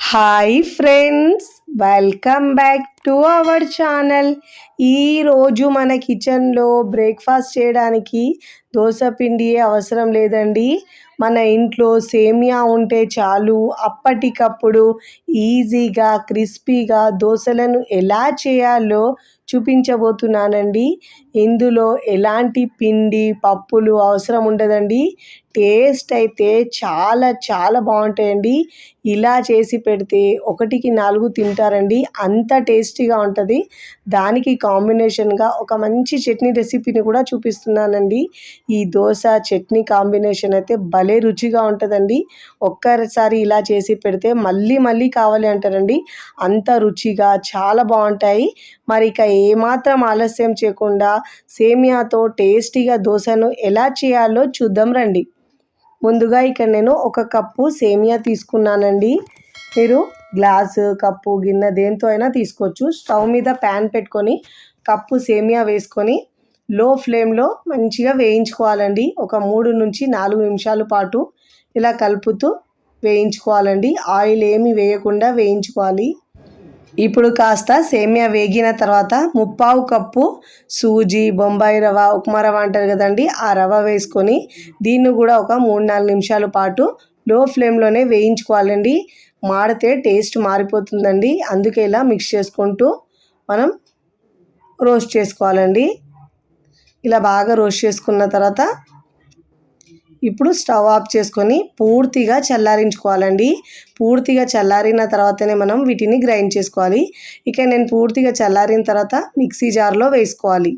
Hi friends welcome back to our channel ఈరోజు మన కిచెన్లో బ్రేక్ఫాస్ట్ చేయడానికి దోశ పిండి అవసరం లేదండి. మన ఇంట్లో సేమియా ఉంటే చాలు. అప్పటికప్పుడు ఈజీగా క్రిస్పీగా దోశలను ఎలా చేయాలో చూపించబోతున్నానండి. ఇందులో ఎలాంటి పిండి పప్పులు అవసరం ఉండదండి. టేస్ట్ అయితే చాలా చాలా బాగుంటాయండి. ఇలా చేసి పెడితే ఒకటికి నాలుగు తింటారండి. అంత టేస్టీగా ఉంటుంది. దానికి కాంబినేషన్గా ఒక మంచి చట్నీ రెసిపీని కూడా చూపిస్తున్నానండి. ఈ దోశ చట్నీ కాంబినేషన్ అయితే భలే రుచిగా ఉంటుందండి. ఒక్కసారి ఇలా చేసి పెడితే మళ్ళీ మళ్ళీ కావాలి అంటారండి. అంత రుచిగా చాలా బాగుంటాయి. మరి ఇక ఏమాత్రం ఆలస్యం చేయకుండా సేమియాతో టేస్టీగా దోశను ఎలా చేయాలో చూద్దాం రండి. ముందుగా ఇక్కడ నేను ఒక కప్పు సేమియా తీసుకున్నానండి. మీరు గ్లాసు కప్పు గిన్నె దేంతో అయినా తీసుకోవచ్చు. స్టవ్ మీద ప్యాన్ పెట్టుకొని కప్పు సేమియా వేసుకొని లో ఫ్లేమ్లో మంచిగా వేయించుకోవాలండి. ఒక మూడు నుంచి నాలుగు నిమిషాల పాటు ఇలా కలుపుతూ వేయించుకోవాలండి. ఆయిల్ ఏమి వేయకుండా వేయించుకోవాలి. ఇప్పుడు కాస్త సేమియా వేగిన తర్వాత ముప్పావు కప్పు సూజీ బొంబాయి రవ ఉప్మా రవ అంటారు కదండి. ఆ రవ వేసుకొని దీన్ని కూడా ఒక మూడు నాలుగు నిమిషాల పాటు లో ఫ్లేమ్లోనే వేయించుకోవాలండి. మాడితే టేస్ట్ మారిపోతుందండి. అందుకే ఇలా మిక్స్ చేసుకుంటూ మనం రోస్ట్ చేసుకోవాలండి. ఇలా బాగా రోస్ట్ చేసుకున్న తర్వాత ఇప్పుడు స్టవ్ ఆఫ్ చేసుకొని పూర్తిగా చల్లారించుకోవాలండి. పూర్తిగా చల్లారిన తర్వాతనే మనం వీటిని గ్రైండ్ చేసుకోవాలి. ఇక నేను పూర్తిగా చల్లారిన తర్వాత మిక్సీ జార్లో వేసుకోవాలి.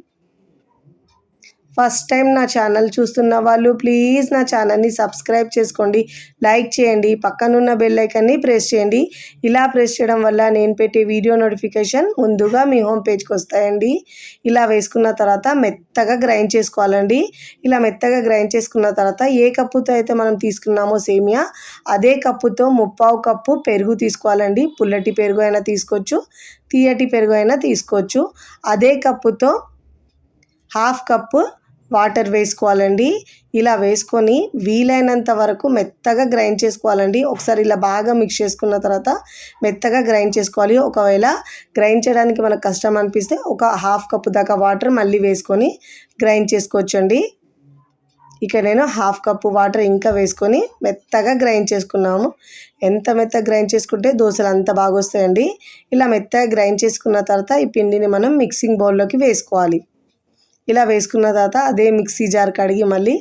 ఫస్ట్ టైం నా ఛానల్ చూస్తున్న వాళ్ళు ప్లీజ్ నా ఛానల్ని సబ్స్క్రైబ్ చేసుకోండి. లైక్ చేయండి. పక్కనున్న బెల్ ఐకన్ని ప్రెస్ చేయండి. ఇలా ప్రెస్ చేయడం వల్ల నేను పెట్టే వీడియో నోటిఫికేషన్ ముందుగా మీ హోమ్ పేజ్కి వస్తాయండి. ఇలా వేసుకున్న తర్వాత మెత్తగా గ్రైండ్ చేసుకోవాలండి. ఇలా మెత్తగా గ్రైండ్ చేసుకున్న తర్వాత ఏ కప్పుతో అయితే మనం తీసుకున్నామో సేమియా అదే కప్పుతో ముప్పావు కప్పు పెరుగు తీసుకోవాలండి. పుల్లటి పెరుగు అయినా తీసుకోవచ్చు తీయటి పెరుగు అయినా తీసుకోవచ్చు. అదే కప్పుతో హాఫ్ కప్పు వాటర్ వేసుకోవాలండి. ఇలా వేసుకొని వీలైనంత వరకు మెత్తగా గ్రైండ్ చేసుకోవాలండి. ఒకసారి ఇలా బాగా మిక్స్ చేసుకున్న తర్వాత మెత్తగా గ్రైండ్ చేసుకోవాలి. ఒకవేళ గ్రైండ్ చేయడానికి మనకు కష్టం అనిపిస్తే ఒక హాఫ్ కప్పు దాకా వాటర్ మళ్ళీ వేసుకొని గ్రైండ్ చేసుకోవచ్చండి. ఇక నేను హాఫ్ కప్పు వాటర్ ఇంకా వేసుకొని మెత్తగా గ్రైండ్ చేసుకున్నాము. ఎంత మెత్తగా గ్రైండ్ చేసుకుంటే దోశలు అంత బాగా వస్తాయండి. ఇలా మెత్తగా గ్రైండ్ చేసుకున్న తర్వాత ఈ పిండిని మనం మిక్సింగ్ బౌల్లోకి వేసుకోవాలి. ఇలా వేసుకున్న తర్వాత అదే మిక్సీ జార్ కడిగి మళ్ళీ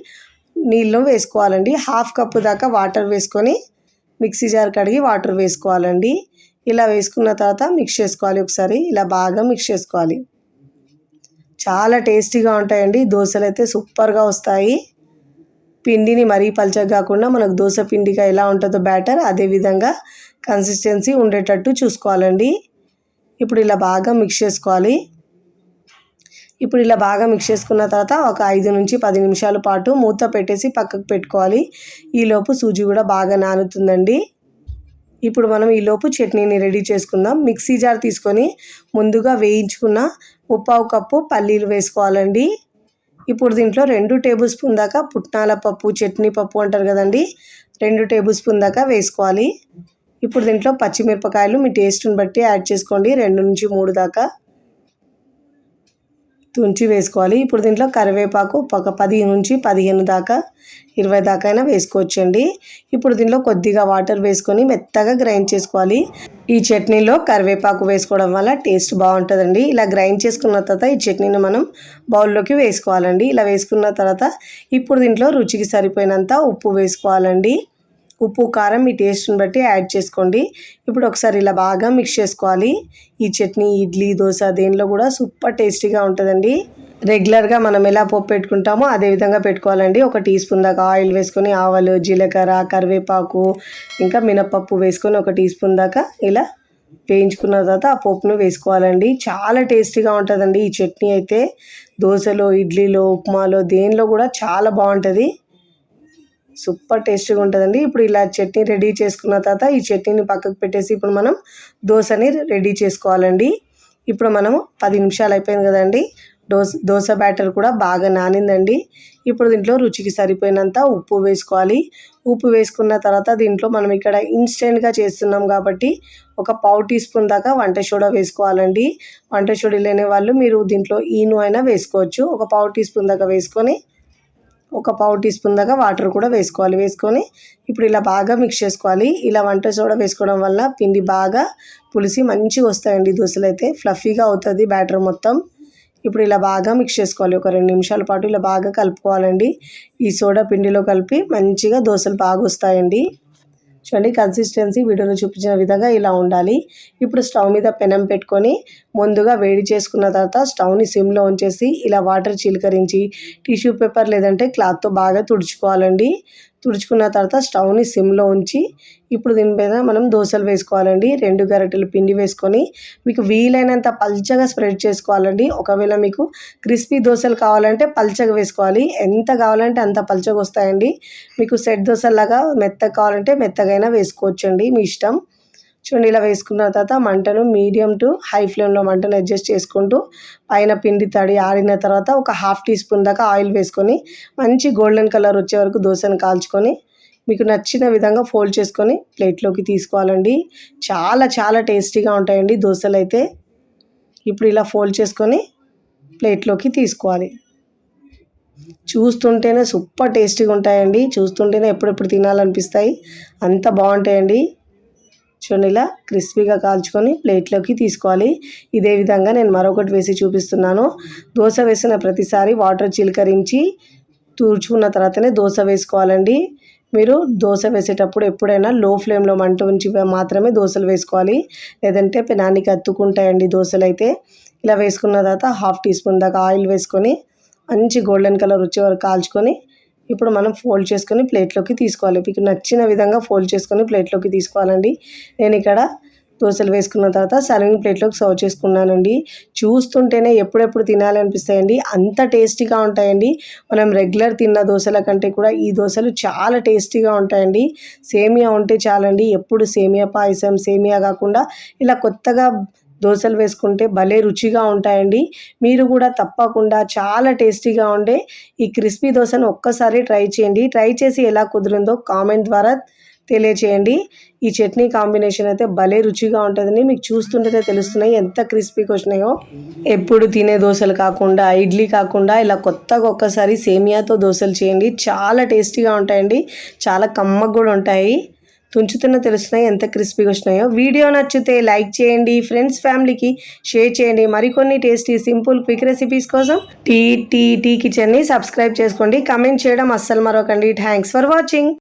నీళ్ళు వేసుకోవాలండి. హాఫ్ కప్పు దాకా వాటర్ వేసుకొని మిక్సీ జార్ కడిగి వాటర్ వేసుకోవాలండి. ఇలా వేసుకున్న తర్వాత మిక్స్ చేసుకోవాలి ఒకసారి. ఇలా బాగా మిక్స్ చేసుకోవాలి. చాలా టేస్టీగా ఉంటాయండి. దోశలు అయితే సూపర్గా వస్తాయి. పిండిని మరీ పలచగా కాకుండా మనకు దోశ పిండిగా ఎలా ఉంటుందో బ్యాటర్ అదే విధంగా కన్సిస్టెన్సీ ఉండేటట్టు చూసుకోవాలండి. ఇప్పుడు ఇలా బాగా మిక్స్ చేసుకోవాలి. ఇప్పుడు ఇలా బాగా మిక్స్ చేసుకున్న తర్వాత ఒక ఐదు నుంచి పది నిమిషాల పాటు మూత పెట్టేసి పక్కకు పెట్టుకోవాలి. ఈలోపు సూజీ కూడా బాగా నానుతుందండి. ఇప్పుడు మనం ఈలోపు చట్నీని రెడీ చేసుకుందాం. మిక్సీ జార్ తీసుకొని ముందుగా వేయించుకున్న ఉప్పావు కప్పు పల్లీలు వేసుకోవాలండి. ఇప్పుడు దీంట్లో రెండు టేబుల్ స్పూన్ దాకా పుట్నాల పప్పు చట్నీ పప్పు అంటారు కదండి. రెండు టేబుల్ స్పూన్ దాకా వేసుకోవాలి. ఇప్పుడు దీంట్లో పచ్చిమిరపకాయలు మీ టేస్ట్ని బట్టి యాడ్ చేసుకోండి. రెండు నుంచి మూడు దాకా. తుంచి వేసుకోవాలి. ఇప్పుడు దీంట్లో కరివేపాకు ఒక పది నుంచి పదిహేను దాకా ఇరవై దాకా అయినా వేసుకోవచ్చండి. ఇప్పుడు దీంట్లో కొద్దిగా వాటర్ వేసుకొని మెత్తగా గ్రైండ్ చేసుకోవాలి. ఈ చట్నీలో కరివేపాకు వేసుకోవడం వల్ల టేస్ట్ బాగుంటుందండి. ఇలా గ్రైండ్ చేసుకున్న తర్వాత ఈ చట్నీని మనం బౌల్లోకి వేసుకోవాలండి. ఇలా వేసుకున్న తర్వాత ఇప్పుడు దీంట్లో రుచికి సరిపోయినంత ఉప్పు వేసుకోవాలండి. ఉప్పు కారం మీ టేస్ట్ని బట్టి యాడ్ చేసుకోండి. ఇప్పుడు ఒకసారి ఇలా బాగా మిక్స్ చేసుకోవాలి. ఈ చట్నీ ఇడ్లీ దోశ దేనిలో కూడా సూపర్ టేస్టీగా ఉంటుందండి. రెగ్యులర్గా మనం ఎలా పప్పు పెట్టుకుంటామో అదే విధంగా పెట్టుకోవాలండి. ఒక టీ స్పూన్ దాకా ఆయిల్ వేసుకొని ఆవాలు జీలకర్ర కరివేపాకు ఇంకా మినపప్పు వేసుకొని ఒక టీ స్పూన్ దాకా ఇలా వేయించుకున్న తర్వాత ఆ పప్పును వేసుకోవాలండి. చాలా టేస్టీగా ఉంటుందండి ఈ చట్నీ అయితే. దోశలో ఇడ్లీలో ఉప్మాలో దేనిలో కూడా చాలా బాగుంటుంది. సూపర్ టేస్టీగా ఉంటుందండి. ఇప్పుడు ఇలా చట్నీ రెడీ చేసుకున్న తర్వాత ఈ చట్నీని పక్కకు పెట్టేసి ఇప్పుడు మనం దోశని రెడీ చేసుకోవాలండి. ఇప్పుడు మనము పది నిమిషాలు అయిపోయింది కదండి. దోశ దోశ బ్యాటర్ కూడా బాగా నానిందండి. ఇప్పుడు దీంట్లో రుచికి సరిపోయినంత ఉప్పు వేసుకోవాలి. ఉప్పు వేసుకున్న తర్వాత దీంట్లో మనం ఇక్కడ ఇన్స్టెంట్గా చేస్తున్నాం కాబట్టి ఒక పావు టీ స్పూన్ దాకా వంట సోడా వేసుకోవాలండి. వంట సోడా లేని వాళ్ళు మీరు దీంట్లో ఈను అయినా వేసుకోవచ్చు. ఒక పావు టీ స్పూన్ దాకా వేసుకొని ఒక పావు టీ స్పూన్ దాకా వాటర్ కూడా వేసుకోవాలి. వేసుకొని ఇప్పుడు ఇలా బాగా మిక్స్ చేసుకోవాలి. ఇలా వంట సోడా వేసుకోవడం వల్ల పిండి బాగా పులిసి మంచిగా వస్తాయండి. దోశలు అయితే ఫ్లఫీగా అవుతుంది బ్యాటర్ మొత్తం. ఇప్పుడు ఇలా బాగా మిక్స్ చేసుకోవాలి. ఒక రెండు నిమిషాల పాటు ఇలా బాగా కలుపుకోవాలండి. ఈ సోడా పిండిలో కలిపి మంచిగా దోశలు బాగా వస్తాయండి. చూడండి కన్సిస్టెన్సీ వీడియోలో చూపించిన విధంగా ఇలా ఉండాలి. ఇప్పుడు స్టవ్ మీద పెనం పెట్టుకొని ముందుగా వేడి చేసుకున్న తర్వాత స్టవ్ని సిమ్లో ఉంచేసి ఇలా వాటర్ చిలకరించి టిష్యూ పేపర్ లేదంటే క్లాత్తో బాగా తుడుచుకోవాలండి. తుడుచుకున్న తర్వాత స్టవ్ని సిమ్లో ఉంచి ఇప్పుడు దీని మీద మనం దోశలు వేసుకోవాలండి. రెండు గరిటెలు పిండి వేసుకొని మీకు వీలైనంత పల్చగా స్ప్రెడ్ చేసుకోవాలండి. ఒకవేళ మీకు క్రిస్పీ దోశలు కావాలంటే పల్చగా వేసుకోవాలి. ఎంత కావాలంటే అంత పల్చగా వస్తాయండి. మీకు సెట్ దోశలాగా మెత్తగా కావాలంటే మెత్తగైనా వేసుకోవచ్చండి. మీ ఇష్టం. చూడండి ఇలా వేసుకున్న తర్వాత మంటను మీడియం టు హై ఫ్లేమ్లో మంటను అడ్జస్ట్ చేసుకుంటూ పైన పిండి తడి ఆరిన తర్వాత ఒక హాఫ్ టీ స్పూన్ దాకా ఆయిల్ వేసుకొని మంచి గోల్డెన్ కలర్ వచ్చే వరకు దోశను కాల్చుకొని మీకు నచ్చిన విధంగా ఫోల్డ్ చేసుకొని ప్లేట్లోకి తీసుకోవాలండి. చాలా చాలా టేస్టీగా ఉంటాయండి దోశలు అయితే. ఇప్పుడు ఇలా ఫోల్డ్ చేసుకొని ప్లేట్లోకి తీసుకోవాలి. చూస్తుంటేనే సూపర్ టేస్టీగా ఉంటాయండి. చూస్తుంటేనే ఎప్పుడెప్పుడు తినాలనిపిస్తాయి. అంత బాగుంటాయండి. చూడండి ఇలా క్రిస్పీగా కాల్చుకొని ప్లేట్లోకి తీసుకోవాలి. ఇదే విధంగా నేను మరొకటి వేసి చూపిస్తున్నాను. దోశ వేసిన ప్రతిసారి వాటర్ చిలకరించి తూర్చుకున్న తర్వాతనే దోశ వేసుకోవాలండి. మీరు దోశ వేసేటప్పుడు ఎప్పుడైనా లో ఫ్లేమ్లో మంట ఉంచి మాత్రమే దోశలు వేసుకోవాలి. లేదంటే పెనానికి అత్తుకుంటాయండి దోశలు అయితే ఇలా వేసుకున్న తర్వాత హాఫ్ టీ స్పూన్ దాకా ఆయిల్ వేసుకొని మంచి గోల్డెన్ కలర్ వచ్చే వరకు కాల్చుకొని ఇప్పుడు మనం ఫోల్డ్ చేసుకొని ప్లేట్లోకి తీసుకోవాలి. మీకు నచ్చిన విధంగా ఫోల్డ్ చేసుకొని ప్లేట్లోకి తీసుకోవాలండి. నేను ఇక్కడ దోశలు వేసుకున్న తర్వాత సర్వింగ్ ప్లేట్లోకి సర్వ్ చేసుకున్నానండి. చూస్తుంటేనే ఎప్పుడెప్పుడు తినాలి అనిపిస్తాయండి. అంత టేస్టీగా ఉంటాయండి. మనం రెగ్యులర్ తిన్న దోశల కంటే కూడా ఈ దోశలు చాలా టేస్టీగా ఉంటాయండి. సేమియా ఉంటే చాలండి. ఎప్పుడు సేమియా పాయసం సేమియా కాకుండా ఇలా కొత్తగా దోశలు వేసుకుంటే భలే రుచిగా ఉంటాయండి. మీరు కూడా తప్పకుండా చాలా టేస్టీగా ఉండే ఈ క్రిస్పీ దోశను ఒక్కసారి ట్రై చేయండి. ట్రై చేసి ఎలా కుదిరిందో కామెంట్ ద్వారా తెలియచేయండి. ఈ చట్నీ కాంబినేషన్ అయితే భలే రుచిగా ఉంటుందని మీకు చూస్తుంటేనే తెలుస్తున్నాయి. ఎంత క్రిస్పీగా వచ్చినాయో. ఎప్పుడు తినే దోశలు కాకుండా ఇడ్లీ కాకుండా ఇలా కొత్తగా ఒక్కసారి సేమియాతో దోశలు చేయండి. చాలా టేస్టీగా ఉంటాయండి. చాలా కమ్మగా కూడా ఉంటాయి. తుంచుతున్న తెలుస్తున్నాయి ఎంత క్రిస్పీగా వచ్చినాయో. వీడియో నచ్చితే లైక్ చేయండి ఫ్రెండ్స్ ఫ్యామిలీకి షేర్ చేయండి. మరికొన్ని టేస్టీ సింపుల్ క్విక్ రెసిపీస్ కోసం టీ టీ టీ కిచెన్ని సబ్స్క్రైబ్ చేసుకోండి. కమెంట్ చేయడం అస్సలు మరొకండి. Thanks for watching.